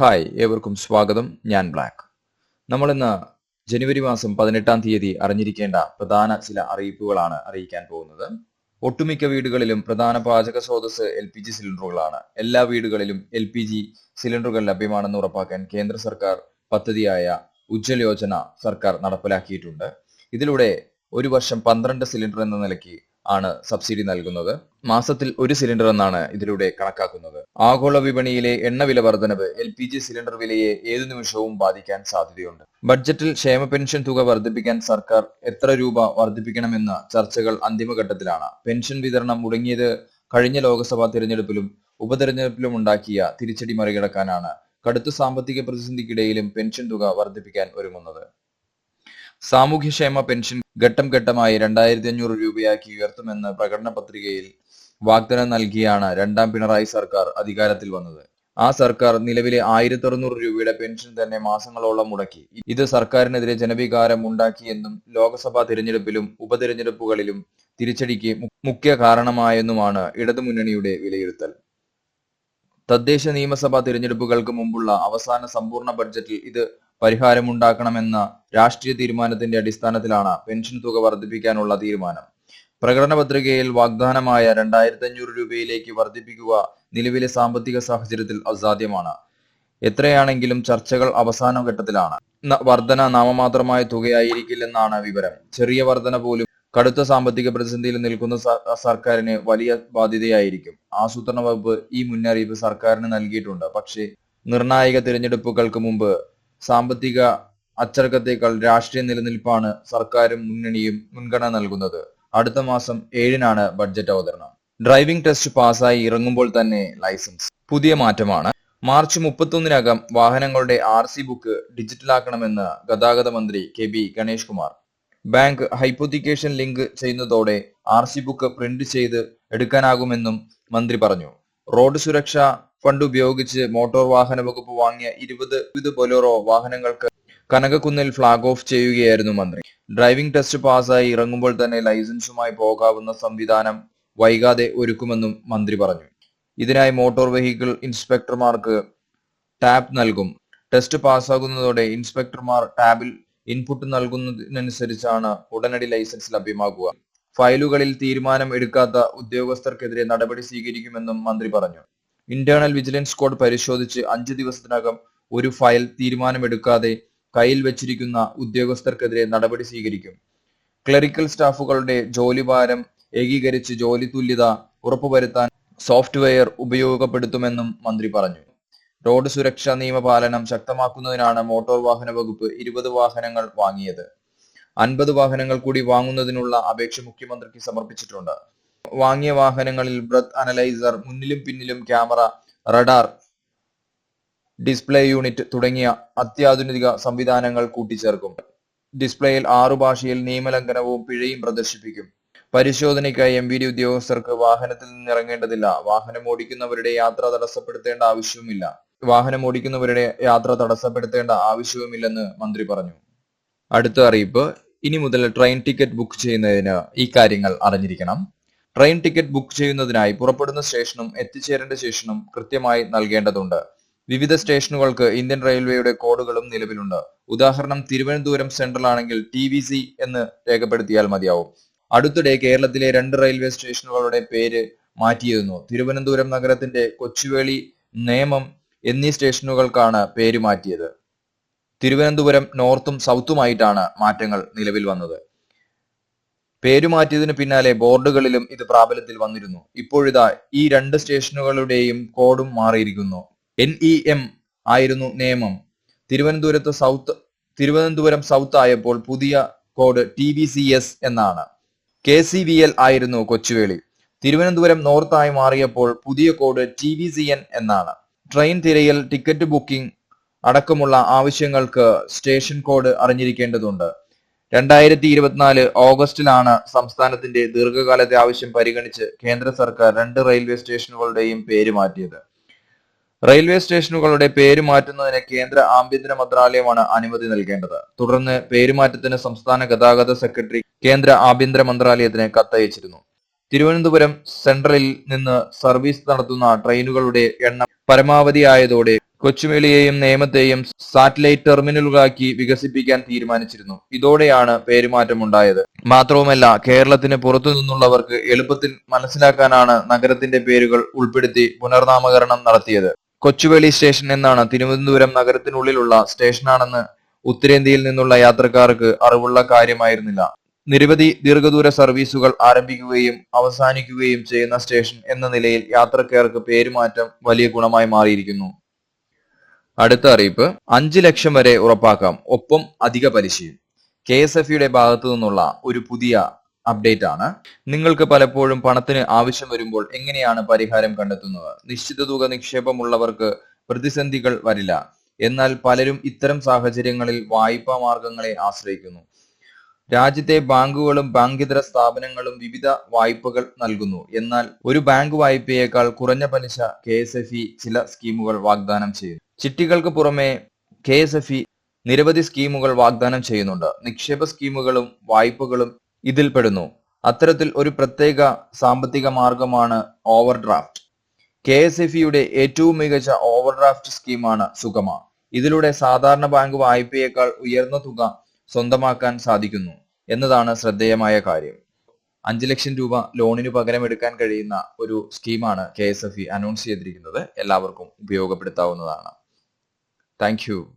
Hi ഏവർക്കും സ്വാഗതം. ഞാൻ ബ്ലാക്ക്. നമ്മൾ ഇന്ന് ജനുവരി മാസം പതിനെട്ടാം തീയതി അറിഞ്ഞിരിക്കേണ്ട പ്രധാന ചില അറിയിപ്പുകളാണ് അറിയിക്കാൻ പോകുന്നത്. ഒട്ടുമിക്ക വീടുകളിലും പ്രധാന പാചക സ്രോതസ് എൽ പി ജി സിലിണ്ടറുകളാണ്. എല്ലാ വീടുകളിലും എൽ പി ജി സിലിണ്ടറുകൾ ലഭ്യമാണെന്ന് ഉറപ്പാക്കാൻ കേന്ദ്ര സർക്കാർ പദ്ധതിയായ ഉജ്ജ്വൽ യോജന സർക്കാർ നടപ്പിലാക്കിയിട്ടുണ്ട്. ഇതിലൂടെ ഒരു വർഷം പന്ത്രണ്ട് സിലിണ്ടർ എന്ന നിലയ്ക്ക് ആണ് സബ്സിഡി നൽകുന്നത്. മാസത്തിൽ ഒരു സിലിണ്ടർ എന്നാണ് ഇതിലൂടെ കണക്കാക്കുന്നത്. ആഗോള വിപണിയിലെ എണ്ണ വില വർധനവ് എൽ പി ജി സിലിണ്ടർ വിലയെ ഏതു നിമിഷവും ബാധിക്കാൻ സാധ്യതയുണ്ട്. ബഡ്ജറ്റിൽ ക്ഷേമ പെൻഷൻ തുക വർദ്ധിപ്പിക്കാൻ സർക്കാർ എത്ര രൂപ വർദ്ധിപ്പിക്കണമെന്ന ചർച്ചകൾ അന്തിമഘട്ടത്തിലാണ്. പെൻഷൻ വിതരണം മുടങ്ങിയത് കഴിഞ്ഞ ലോക്സഭാ തിരഞ്ഞെടുപ്പിലും ഉപതെരഞ്ഞെടുപ്പിലും ഉണ്ടാക്കിയ തിരിച്ചടി മറികടക്കാനാണ് കടുത്ത സാമ്പത്തിക പ്രതിസന്ധിക്കിടയിലും പെൻഷൻ തുക വർദ്ധിപ്പിക്കാൻ ഒരുങ്ങുന്നത്. സാമൂഹ്യക്ഷേമ പെൻഷൻ ഘട്ടം ഘട്ടമായി രണ്ടായിരത്തി അഞ്ഞൂറ് രൂപയാക്കി ഉയർത്തുമെന്ന് പ്രകടന പത്രികയിൽ വാഗ്ദാനം നൽകിയാണ് രണ്ടാം പിണറായി സർക്കാർ അധികാരത്തിൽ വന്നത്. ആ സർക്കാർ നിലവിലെ ആയിരത്തി അറുന്നൂറ് രൂപയുടെ പെൻഷൻ തന്നെ മാസങ്ങളോളം മുടക്കി. ഇത് സർക്കാരിനെതിരെ ജനവികാരം ഉണ്ടാക്കിയെന്നും ലോക്സഭാ തിരഞ്ഞെടുപ്പിലും ഉപതിരഞ്ഞെടുപ്പുകളിലും തിരിച്ചടിക്ക് മുഖ്യ കാരണമായെന്നുമാണ് ഇടതുമുന്നണിയുടെ വിലയിരുത്തൽ. തദ്ദേശ നിയമസഭാ തിരഞ്ഞെടുപ്പുകൾക്ക് മുമ്പുള്ള അവസാന സമ്പൂർണ ബഡ്ജറ്റിൽ ഇത് പരിഹാരമുണ്ടാക്കണമെന്ന രാഷ്ട്രീയ തീരുമാനത്തിന്റെ അടിസ്ഥാനത്തിലാണ് പെൻഷൻ തുക വർദ്ധിപ്പിക്കാനുള്ള തീരുമാനം. പ്രകടന പത്രികയിൽ വാഗ്ദാനമായ രണ്ടായിരത്തി അഞ്ഞൂറ് രൂപയിലേക്ക് വർദ്ധിപ്പിക്കുക നിലവിലെ സാമ്പത്തിക സാഹചര്യത്തിൽ അസാധ്യമാണ്. എത്രയാണെങ്കിലും ചർച്ചകൾ അവസാന ഘട്ടത്തിലാണ്. വർധന നാമമാത്രമായ തുകയായിരിക്കില്ലെന്നാണ് വിവരം. ചെറിയ വർധന പോലും കടുത്ത സാമ്പത്തിക പ്രതിസന്ധിയിൽ നിൽക്കുന്ന സർക്കാരിന് വലിയ ബാധ്യതയായിരിക്കും. ആസൂത്രണ വകുപ്പ് ഈ മുന്നറിയിപ്പ് സർക്കാരിന് നൽകിയിട്ടുണ്ട്. പക്ഷേ നിർണായക തിരഞ്ഞെടുപ്പുകൾക്ക് മുമ്പ് സാമ്പത്തിക അച്ചടക്കത്തേക്കാൾ രാഷ്ട്രീയ നിലനിൽപ്പാണ് സർക്കാരും മുന്നണിയും മുൻഗണന നൽകുന്നത്. അടുത്ത മാസം ഏഴിനാണ് ബഡ്ജറ്റ് അവതരണം. ഡ്രൈവിംഗ് ടെസ്റ്റ് പാസ്സായി ഇറങ്ങുമ്പോൾ തന്നെ ലൈസൻസ്. പുതിയ മാറ്റമാണ്. മാർച്ച് മുപ്പത്തൊന്നിനകം വാഹനങ്ങളുടെ ആർ സി ബുക്ക് ഡിജിറ്റലാക്കണമെന്ന് ഗതാഗത മന്ത്രി K B Ganesh Kumar bank hypothecation link ചെയ്യുന്നതോടെ ആർ സി ബുക്ക് പ്രിന്റ് ചെയ്ത് എടുക്കാനാകുമെന്നും മന്ത്രി പറഞ്ഞു. റോഡ് സുരക്ഷ ഫണ്ട് ഉപയോഗിച്ച് മോട്ടോർ വാഹന വകുപ്പ് വാങ്ങിയ ഇരുപത് ഇരുപത് ബൊലോറോ വാഹനങ്ങൾക്ക് കനകക്കുന്നിൽ ഫ്ളാഗ് ഓഫ് ചെയ്യുകയായിരുന്നു മന്ത്രി. ഡ്രൈവിംഗ് ടെസ്റ്റ് പാസ്സായി ഇറങ്ങുമ്പോൾ തന്നെ ലൈസൻസുമായി പോകാവുന്ന സംവിധാനം വൈകാതെ ഒരുക്കുമെന്നും മന്ത്രി പറഞ്ഞു. ഇതിനായി മോട്ടോർ വെഹിക്കിൾ ഇൻസ്പെക്ടർമാർക്ക് ടാബ് നൽകും. ടെസ്റ്റ് പാസ്സാകുന്നതോടെ ഇൻസ്പെക്ടർമാർ ടാബിൽ ഇൻപുട്ട് നൽകുന്നതിനനുസരിച്ചാണ് ഉടനടി ലൈസൻസ് ലഭ്യമാകുക. ഫയലുകളിൽ തീരുമാനം എടുക്കാത്ത ഉദ്യോഗസ്ഥർക്കെതിരെ നടപടി സ്വീകരിക്കുമെന്നും മന്ത്രി പറഞ്ഞു. ഇന്റേണൽ വിജിലൻസ് സ്ക്വാഡ് പരിശോധിച്ച് അഞ്ചു ദിവസത്തിനകം ഒരു ഫയൽ തീരുമാനമെടുക്കാതെ കയ്യിൽ വെച്ചിരിക്കുന്ന ഉദ്യോഗസ്ഥർക്കെതിരെ നടപടി സ്വീകരിക്കും. ക്ലറിക്കൽ സ്റ്റാഫുകളുടെ ജോലിഭാരം ഏകീകരിച്ച് ജോലി തുല്യത ഉറപ്പുവരുത്താൻ സോഫ്റ്റ്വെയർ ഉപയോഗപ്പെടുത്തുമെന്നും മന്ത്രി പറഞ്ഞു. റോഡ് സുരക്ഷാ നിയമപാലനം ശക്തമാക്കുന്നതിനാണ് മോട്ടോർ വാഹന വകുപ്പ് ഇരുപത് വാഹനങ്ങൾ വാങ്ങിയത്. അൻപത് വാഹനങ്ങൾ കൂടി വാങ്ങുന്നതിനുള്ള അപേക്ഷ മുഖ്യമന്ത്രിക്ക് സമർപ്പിച്ചിട്ടുണ്ട്. വാങ്ങിയ വാഹനങ്ങളിൽ ബ്രത്ത് അനലൈസർ മുന്നിലും പിന്നിലും ക്യാമറ റഡാർ ഡിസ്പ്ലേ യൂണിറ്റ് തുടങ്ങിയ അത്യാധുനിക സംവിധാനങ്ങൾ കൂട്ടിച്ചേർക്കും. ഡിസ്പ്ലേയിൽ ആറു ഭാഷയിൽ നിയമലംഘനവും പിഴയും പ്രദർശിപ്പിക്കും. പരിശോധനയ്ക്കായി എം വി ഡി ഉദ്യോഗസ്ഥർക്ക് വാഹനത്തിൽ നിന്ന് ഇറങ്ങേണ്ടതില്ല വാഹനം ഓടിക്കുന്നവരുടെ യാത്ര തടസ്സപ്പെടുത്തേണ്ട ആവശ്യവുമില്ല. വാഹനം ഓടിക്കുന്നവരുടെ യാത്ര തടസ്സപ്പെടുത്തേണ്ട ആവശ്യവുമില്ലെന്ന് മന്ത്രി പറഞ്ഞു. അടുത്ത അറിയിപ്പ്. ഇനി മുതൽ ട്രെയിൻ ടിക്കറ്റ് ബുക്ക് ചെയ്യുന്നതിന് ഈ കാര്യങ്ങൾ അറിഞ്ഞിരിക്കണം. ട്രെയിൻ ടിക്കറ്റ് ബുക്ക് ചെയ്യുന്നതിനായി പുറപ്പെടുന്ന സ്റ്റേഷനും എത്തിച്ചേരേണ്ട സ്റ്റേഷനും കൃത്യമായി നൽകേണ്ടതുണ്ട്. വിവിധ സ്റ്റേഷനുകൾക്ക് ഇന്ത്യൻ റെയിൽവേയുടെ കോഡുകളും നിലവിലുണ്ട്. ഉദാഹരണം തിരുവനന്തപുരം സെൻട്രൽ ആണെങ്കിൽ ടി വി സി എന്ന് രേഖപ്പെടുത്തിയാൽ മതിയാവും. അടുത്തിടെ കേരളത്തിലെ രണ്ട് റെയിൽവേ സ്റ്റേഷനുകളുടെ പേര് മാറ്റിയിരുന്നു. തിരുവനന്തപുരം നഗരത്തിന്റെ കൊച്ചുവേളി നേമം എന്നീ സ്റ്റേഷനുകൾക്കാണ് പേര് മാറ്റിയത്. തിരുവനന്തപുരം നോർത്തും സൗത്തുമായിട്ടാണ് മാറ്റങ്ങൾ നിലവിൽ വന്നത്. പേരു മാറ്റിയതിനു പിന്നാലെ ബോർഡുകളിലും ഇത് പ്രാബല്യത്തിൽ വന്നിരുന്നു. ഇപ്പോഴിതാ ഈ രണ്ട് സ്റ്റേഷനുകളുടെയും കോഡും മാറിയിരിക്കുന്നു. എൻ ഇ എം ആയിരുന്നു നിയമം. തിരുവനന്തപുരത്ത് സൗത്ത് തിരുവനന്തപുരം സൗത്ത് ആയപ്പോൾ പുതിയ code T V C S എന്നാണ്. കെ സി വി എൽ ആയിരുന്നു കൊച്ചുവേളി. തിരുവനന്തപുരം നോർത്ത് ആയി മാറിയപ്പോൾ പുതിയ code T V C N എന്നാണ്. ട്രെയിൻ തിരയൽ ടിക്കറ്റ് ബുക്കിംഗ് അടക്കമുള്ള ആവശ്യങ്ങൾക്ക് സ്റ്റേഷൻ കോഡ് അറിഞ്ഞിരിക്കേണ്ടതുണ്ട്. രണ്ടായിരത്തി ഇരുപത്തിനാല് ഓഗസ്റ്റിലാണ് സംസ്ഥാനത്തിന്റെ ദീർഘകാലത്തെ ആവശ്യം പരിഗണിച്ച് കേന്ദ്ര സർക്കാർ രണ്ട് റെയിൽവേ സ്റ്റേഷനുകളുടെയും പേര് മാറ്റിയത്. റെയിൽവേ സ്റ്റേഷനുകളുടെ പേര് മാറ്റുന്നതിന് കേന്ദ്ര ആഭ്യന്തര മന്ത്രാലയമാണ് അനുമതി നൽകേണ്ടത്. തുടർന്ന് പേരുമാറ്റത്തിന് സംസ്ഥാന ഗതാഗത സെക്രട്ടറി കേന്ദ്ര ആഭ്യന്തര മന്ത്രാലയത്തിന് കത്തയച്ചിരുന്നു. തിരുവനന്തപുരം സെൻട്രലിൽ നിന്ന് സർവീസ് നടത്തുന്ന ട്രെയിനുകളുടെ എണ്ണം പരമാവധി ആയതോടെ കൊച്ചുവേളിയെയും നേമത്തെയും സാറ്റലൈറ്റ് ടെർമിനലുകളാക്കി വികസിപ്പിക്കാൻ തീരുമാനിച്ചിരുന്നു. ഇതോടെയാണ് പേരുമാറ്റമുണ്ടായത്. മാത്രവുമല്ല കേരളത്തിന് പുറത്തു നിന്നുള്ളവർക്ക് എളുപ്പത്തിൽ മനസ്സിലാക്കാനാണ് നഗരത്തിന്റെ പേരുകൾ ഉൾപ്പെടുത്തി പുനർനാമകരണം നടത്തിയത്. കൊച്ചുവേളി സ്റ്റേഷൻ എന്നാണ് തിരുവനന്തപുരം നഗരത്തിനുള്ളിലുള്ള സ്റ്റേഷനാണെന്ന് ഉത്തരേന്ത്യയിൽ നിന്നുള്ള യാത്രക്കാർക്ക് അറിവുള്ള കാര്യമായിരുന്നില്ല. നിരവധി ദീർഘദൂര സർവീസുകൾ ആരംഭിക്കുകയും അവസാനിക്കുകയും ചെയ്യുന്ന സ്റ്റേഷൻ എന്ന നിലയിൽ യാത്രക്കാർക്ക് പേരുമാറ്റം വലിയ ഗുണമായി മാറിയിരിക്കുന്നു. അടുത്ത അറിയിപ്പ്. അഞ്ച് ലക്ഷം വരെ ഉറപ്പാക്കാം. ഒപ്പം അധിക പലിശയും. കെ എസ് എഫ് ഇയുടെ ഭാഗത്തു നിന്നുള്ള ഒരു പുതിയ അപ്ഡേറ്റ് ആണ് നിങ്ങൾക്ക് പലപ്പോഴും പണത്തിന് ആവശ്യം വരുമ്പോൾ എങ്ങനെയാണ് പരിഹാരം കണ്ടെത്തുന്നത്? നിശ്ചിത തുക നിക്ഷേപമുള്ളവർക്ക് പ്രതിസന്ധികൾ വരില്ല. എന്നാൽ പലരും ഇത്തരം സാഹചര്യങ്ങളിൽ വായ്പാ മാർഗങ്ങളെ ആശ്രയിക്കുന്നു. രാജ്യത്തെ ബാങ്കുകളും ബാങ്കിതര സ്ഥാപനങ്ങളും വിവിധ വായ്പകൾ നൽകുന്നു. എന്നാൽ ഒരു ബാങ്ക് വായ്പയേക്കാൾ കുറഞ്ഞ പലിശ കെ ചില സ്കീമുകൾ വാഗ്ദാനം ചെയ്യുന്നു. ചിട്ടികൾക്ക് പുറമെ കെ എസ് എഫ് ഇ നിരവധി സ്കീമുകൾ വാഗ്ദാനം ചെയ്യുന്നുണ്ട്. നിക്ഷേപ സ്കീമുകളും വായ്പകളും ഇതിൽ പെടുന്നു. അത്തരത്തിൽ ഒരു പ്രത്യേക സാമ്പത്തിക മാർഗമാണ് overdraft K S F ഇയുടെ ഏറ്റവും മികച്ച ഓവർ ഡ്രാഫ്റ്റ് സ്കീമാണ് സുഗമ. ഇതിലൂടെ സാധാരണ ബാങ്ക് വായ്പയേക്കാൾ ഉയർന്ന തുക സ്വന്തമാക്കാൻ സാധിക്കുന്നു എന്നതാണ് ശ്രദ്ധേയമായ കാര്യം. അഞ്ച് ലക്ഷം രൂപ ലോണിന് പകരം എടുക്കാൻ കഴിയുന്ന ഒരു സ്കീമാണ് K S F E announce ചെയ്തിരിക്കുന്നത്. എല്ലാവർക്കും ഉപയോഗപ്പെടുത്താവുന്നതാണ്. Thank you.